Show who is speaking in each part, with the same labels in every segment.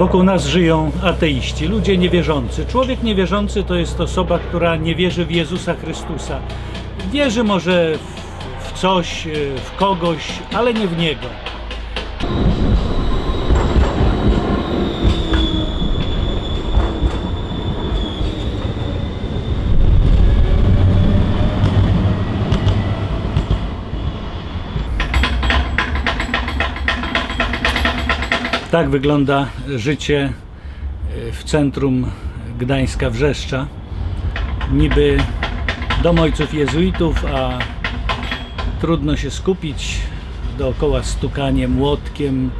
Speaker 1: Wokół nas żyją ateiści, ludzie niewierzący. Człowiek niewierzący to jest osoba, która nie wierzy w Jezusa Chrystusa. Wierzy może w, coś, e, w kogoś, ale nie w Niego. Tak wygląda życie e, w centrum Gdańska Wrzeszcza. Niby dom ojców jezuitów, a trudno się skupić dookoła stukanie młotkiem,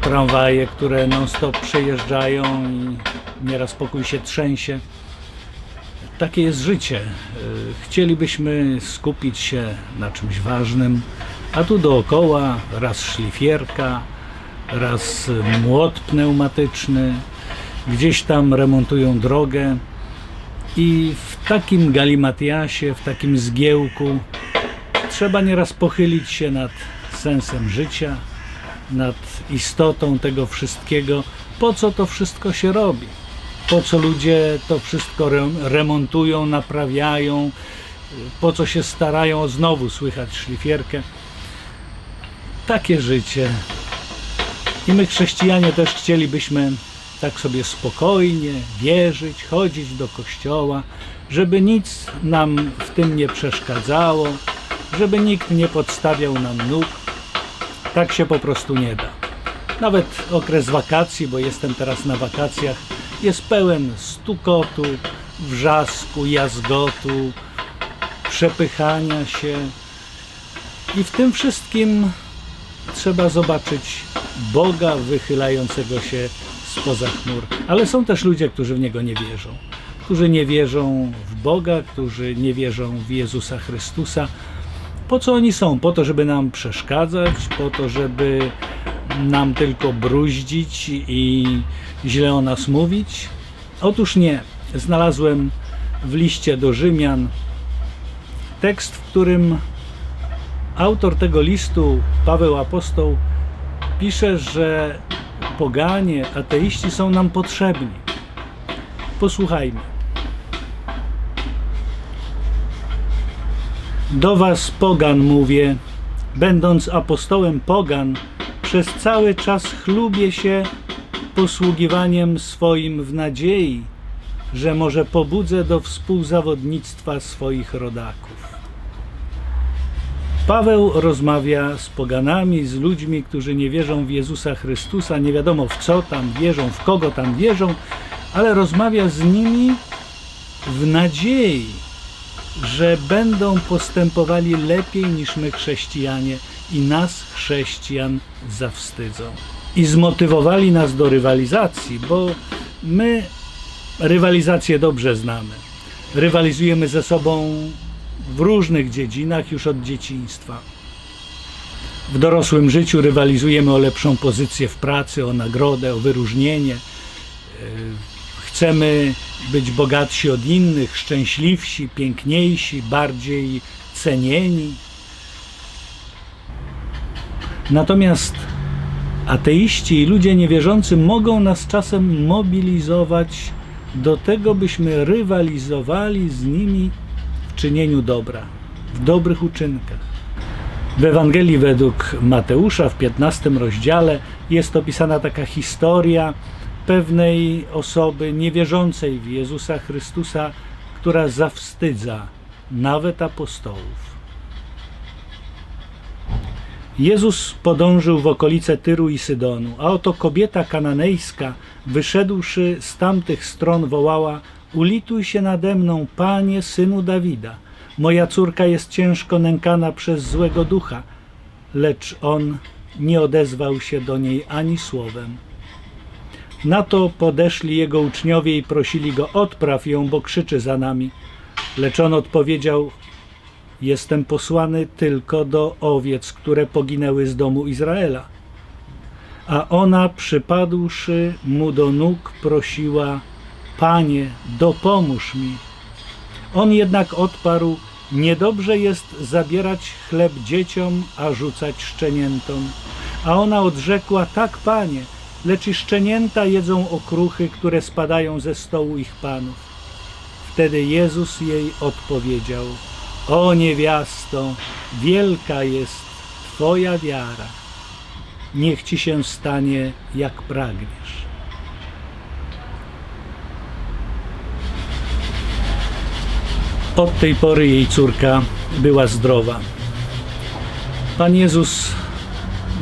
Speaker 1: tramwaje, które non-stop przejeżdżają i nieraz pokój się trzęsie. Takie jest życie. E, Chcielibyśmy skupić się na czymś ważnym, a tu dookoła raz szlifierka, raz młot pneumatyczny, gdzieś tam remontują drogę i w takim galimatiasie, w takim zgiełku trzeba nieraz pochylić się nad sensem życia, nad istotą tego wszystkiego, po co to wszystko się robi, po co ludzie to wszystko rem- remontują, naprawiają, po co się starają, znowu słychać szlifierkę. Takie życie i my chrześcijanie też chcielibyśmy tak sobie spokojnie wierzyć, chodzić do kościoła, żeby nic nam w tym nie przeszkadzało, żeby nikt nie podstawiał nam nóg. Tak się po prostu nie da. Nawet okres wakacji, bo jestem teraz na wakacjach, jest pełen stukotu, wrzasku, jazgotu, przepychania się. I w tym wszystkim trzeba zobaczyć Boga wychylającego się spoza chmur. Ale są też ludzie, którzy w Niego nie wierzą. Którzy nie wierzą w Boga, którzy nie wierzą w Jezusa Chrystusa. Po co oni są? Po to, żeby nam przeszkadzać, po to, żeby nam tylko bruździć i źle o nas mówić? Otóż nie. Znalazłem w liście do Rzymian tekst, w którym autor tego listu, Paweł Apostoł, pisze, że poganie, ateiści są nam potrzebni. Posłuchajmy. Do was, pogan, mówię, będąc apostołem pogan, przez cały czas chlubię się posługiwaniem swoim w nadziei, że może pobudzę do współzawodnictwa swoich rodaków. Paweł rozmawia z poganami, z ludźmi, którzy nie wierzą w Jezusa Chrystusa, nie wiadomo w co tam wierzą, w kogo tam wierzą, ale rozmawia z nimi w nadziei, że będą postępowali lepiej niż my chrześcijanie i nas chrześcijan zawstydzą. I zmotywowali nas do rywalizacji, bo my rywalizację dobrze znamy. Rywalizujemy ze sobą w różnych dziedzinach już od dzieciństwa. W dorosłym życiu rywalizujemy o lepszą pozycję w pracy, o nagrodę, o wyróżnienie. Yy, Chcemy być bogatsi od innych, szczęśliwsi, piękniejsi, bardziej cenieni. Natomiast ateiści i ludzie niewierzący mogą nas czasem mobilizować do tego, byśmy rywalizowali z nimi czynieniu dobra, w dobrych uczynkach. W Ewangelii według Mateusza w 15 rozdziale jest opisana taka historia pewnej osoby niewierzącej w Jezusa Chrystusa, która zawstydza nawet apostołów. Jezus podążył w okolice Tyru i Sydonu, a oto kobieta kananejska, wyszedłszy z tamtych stron, wołała: Ulituj się nade mną, panie synu Dawida. Moja córka jest ciężko nękana przez złego ducha. Lecz on nie odezwał się do niej ani słowem. Na to podeszli jego uczniowie i prosili go: Odpraw ją, bo krzyczy za nami. Lecz on odpowiedział: Jestem posłany tylko do owiec, które poginęły z domu Izraela. A ona, przypadłszy mu do nóg, prosiła: Panie, dopomóż mi. On jednak odparł: Niedobrze jest zabierać chleb dzieciom, a rzucać szczeniętom. A ona odrzekła: Tak, panie, lecz i szczenięta jedzą okruchy, które spadają ze stołu ich panów. Wtedy Jezus jej odpowiedział: O niewiasto, wielka jest Twoja wiara. Niech ci się stanie, jak pragniesz. Od tej pory jej córka była zdrowa. Pan Jezus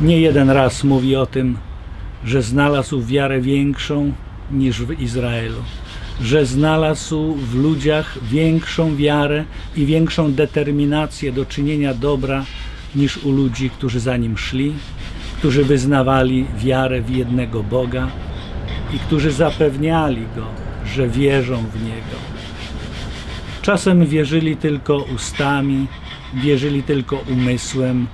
Speaker 1: nie jeden raz mówi o tym, że znalazł wiarę większą niż w Izraelu, że znalazł w ludziach większą wiarę i większą determinację do czynienia dobra niż u ludzi, którzy za nim szli, którzy wyznawali wiarę w jednego Boga i którzy zapewniali go, że wierzą w niego. Czasem wierzyli tylko ustami, wierzyli tylko umysłem,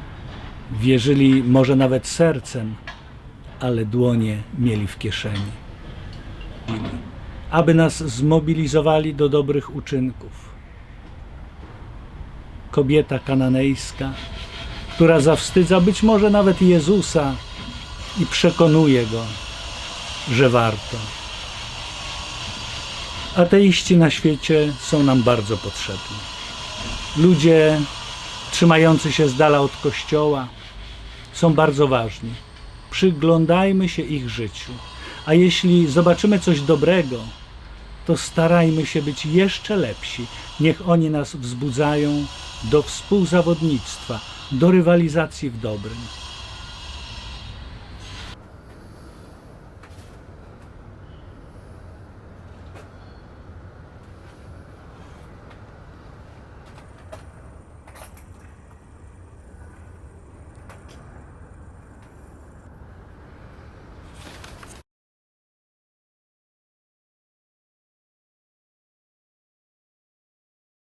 Speaker 1: wierzyli może nawet sercem, ale dłonie mieli w kieszeni. Aby nas zmobilizowali do dobrych uczynków. Kobieta kananejska, która zawstydza być może nawet Jezusa i przekonuje go, że warto. Ateiści na świecie są nam bardzo potrzebni. Ludzie trzymający się z dala od kościoła są bardzo ważni. Przyglądajmy się ich życiu. A jeśli zobaczymy coś dobrego, to starajmy się być jeszcze lepsi. Niech oni nas wzbudzają do współzawodnictwa, do rywalizacji w dobrym.